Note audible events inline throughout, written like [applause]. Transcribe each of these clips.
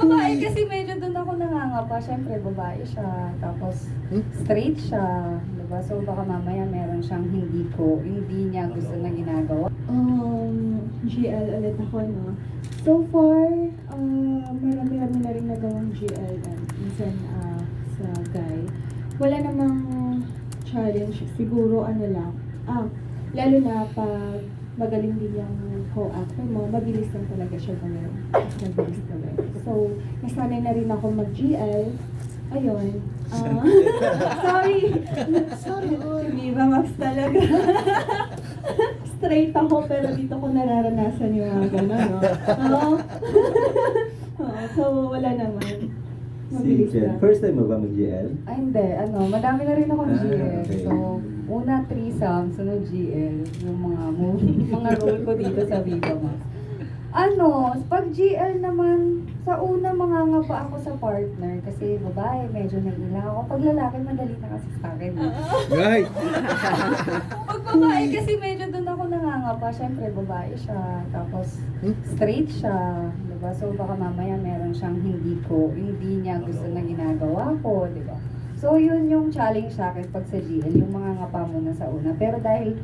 babae kasi medyo doon ako nangangapa. Siyempre, babae siya. Tapos, Hmm? straight siya. Diba? So, baka mamaya meron siyang hindi ko, hindi niya gusto na ginagawa. Um, GL ulit ako, no? So far, uh, marami-rami na rin nagawang GL na minsan ah, sa guy. Wala namang challenge. Siguro, ano lang, ah, lalo na pag magaling din yung co-actor mo, mabilis lang talaga siya gawin. Mabilis gawin. So, nasanay na rin ako mag-GL. Ayun. Ah, [laughs] sorry. Sorry, Si Viva Max talaga. [laughs] Straight ako, pero dito ko nararanasan yung mga gano'n, no? Oo. [laughs] Oo, so, wala naman. Si Mabilis lang. first time mo ba mag-GL? Ay, hindi. Ano, madami na rin akong Ah, GL. okay. So, una threesome, sunod GL. Yung mga movie, [laughs] mga role ko dito sa Viva Max. Ano, pag GL naman, sa una mangangapa ako sa partner kasi babae, medyo naiilang ako. Pag lalaki, madali na kasi sa akin. Right. [laughs] Pag babae kasi medyo doon ako nangangapa. Siyempre, babae siya. Tapos, Hmm? straight siya. Diba? So, baka mamaya meron siyang hindi ko, hindi niya gusto na ginagawa ko. Diba? So, yun yung challenge sa akin pag sa GL, yung mga ngapa muna sa una. Pero dahil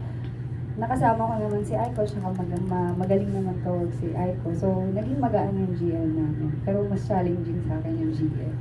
nakasama ko naman si Aiko, siya mag- ma- magaling naman tawag si Aiko. So, naging magaan yung GL namin. Pero mas challenging sa akin yung GL.